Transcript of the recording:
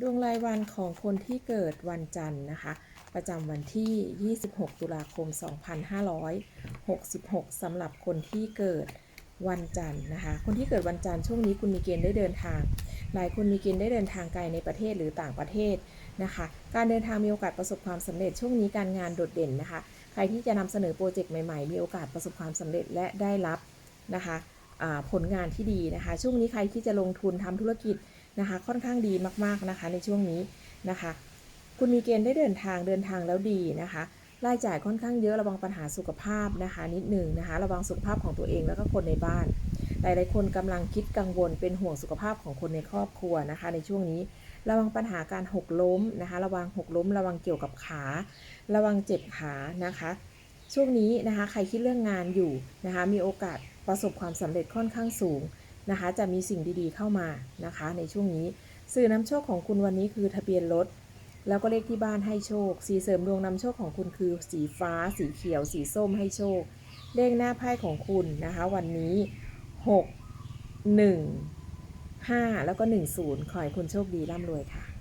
ดวงรายวันของคนที่เกิดวันจันทร์นะคะ ประจำวันที่ 26 ตุลาคม 2566 สำหรับคนที่เกิดวันจันทร์นะคะ คนที่เกิดวันจันทร์ช่วงนี้คุณมีเกณฑ์ได้เดินทาง หลายคนมีเกณฑ์ได้เดินทางไกลในประเทศหรือต่างประเทศนะคะ การเดินทางมีโอกาสประสบความสำเร็จช่วงนี้การงานโดดเด่นนะคะ ใครที่จะนำเสนอโปรเจกต์ใหม่ๆ มีโอกาสประสบความสำเร็จและได้รับนะคะผลงานที่ดีนะคะ ช่วงนี้ใครที่จะลงทุนทำธุรกิจ นะคะ ค่อนข้างดีมากๆนะคะ ในช่วงนี้นะคะ คุณมีเกณฑ์ได้เดินทางเดินทางแล้วดีนะคะ รายจ่ายค่อนข้างเยอะระวังปัญหาสุขภาพนะคะ นิดหนึ่งนะคะ ระวังสุขภาพของตัวเองแล้วก็คนในบ้านหลายๆคนกำลังคิดกังวลเป็นห่วงสุขภาพของคนในครอบครัวนะคะ ในช่วงนี้ระวังปัญหาการหกล้มนะคะ ระวังหกล้ม ระวังเกี่ยวกับขา ระวังเจ็บขานะคะ ช่วงนี้นะคะ ใครคิดเรื่องงานอยู่นะคะ มีโอกาสประสบความสำเร็จค่อนข้างสูง นะคะ จะมีสิ่งดีๆเข้ามานะคะ ในช่วงนี้ สื่อนำโชคของคุณวันนี้คือทะเบียนรถแล้วก็เลขที่บ้านให้โชค สีเสริมดวงนำโชคของคุณคือ สีฟ้า สีเขียว สีส้มให้โชค เลขหน้าไพ่ของคุณนะคะ วันนี้ 6 1 5 แล้วก็ 1 0 ขอให้คุณโชคดีร่ำรวยค่ะ